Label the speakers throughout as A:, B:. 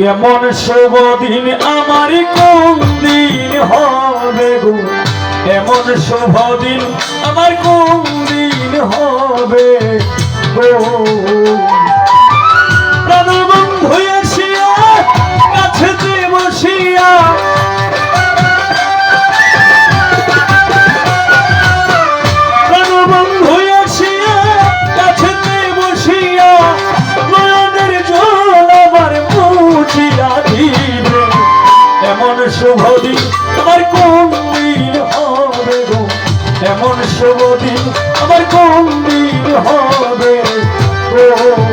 A: এমন শুভ দিন আমার কোন দিন হবে গো? এমন শুভ দিন আমার কোন দিন হবে গো? প্রাণবন্ধু আমার কোন দিন হবে গো? এমন শুভ দিন আমার কোন দিন হবে গো?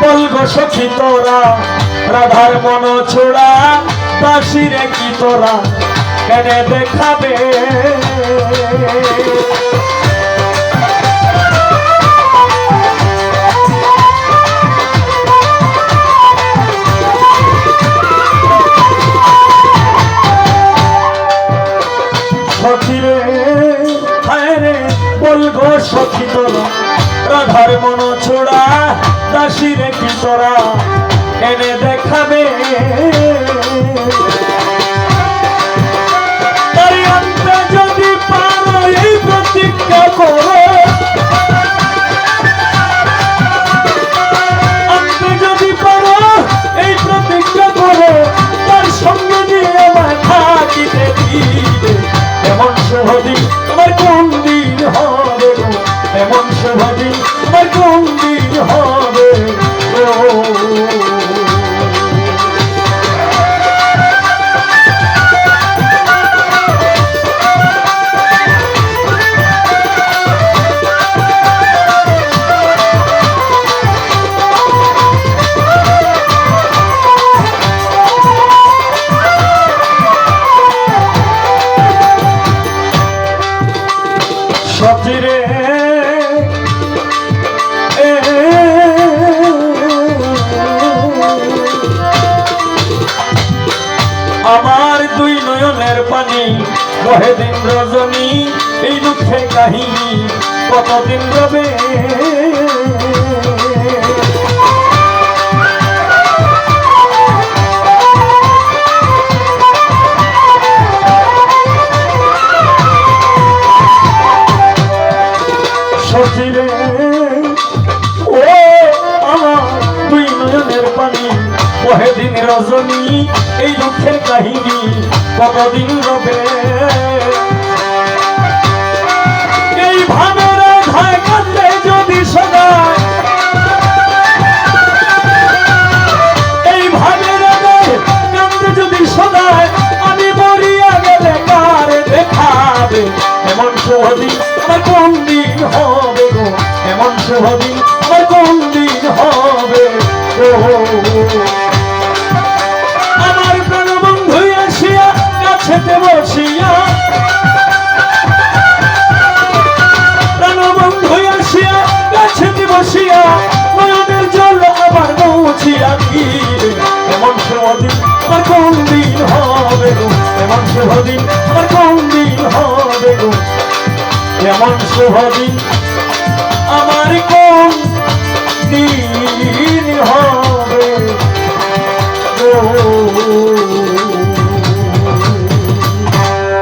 A: বলগো সখী তোরা রাধার মন ছোড়া বাসিরে কি তোরা কেন দেখাবে? রাধার মন ছোড়া দাসিরে কি তোরা এনে এমন শুভদিন আমার হবে? সচিরে আমার দুই নয়নের পানি বহে দিন রজনী এই দুঃখে কাহিনী কতদিন রবে? বহে দিন রজনী, এই দুঃখের কাহিনী কতদিন রবে? এই ভাবে রাধায় কান্দে যদি সদায় এই ভাবে রাধায় কান্দে যদি সদায় আমি মরিয়া গেলে কার দেখাবে? এমন শুভদিন আমার কোন দিন হবে গো? এমন শুভ দিন আমার কোন দিন হবে গো? এমন শুভ দিন আমার কোন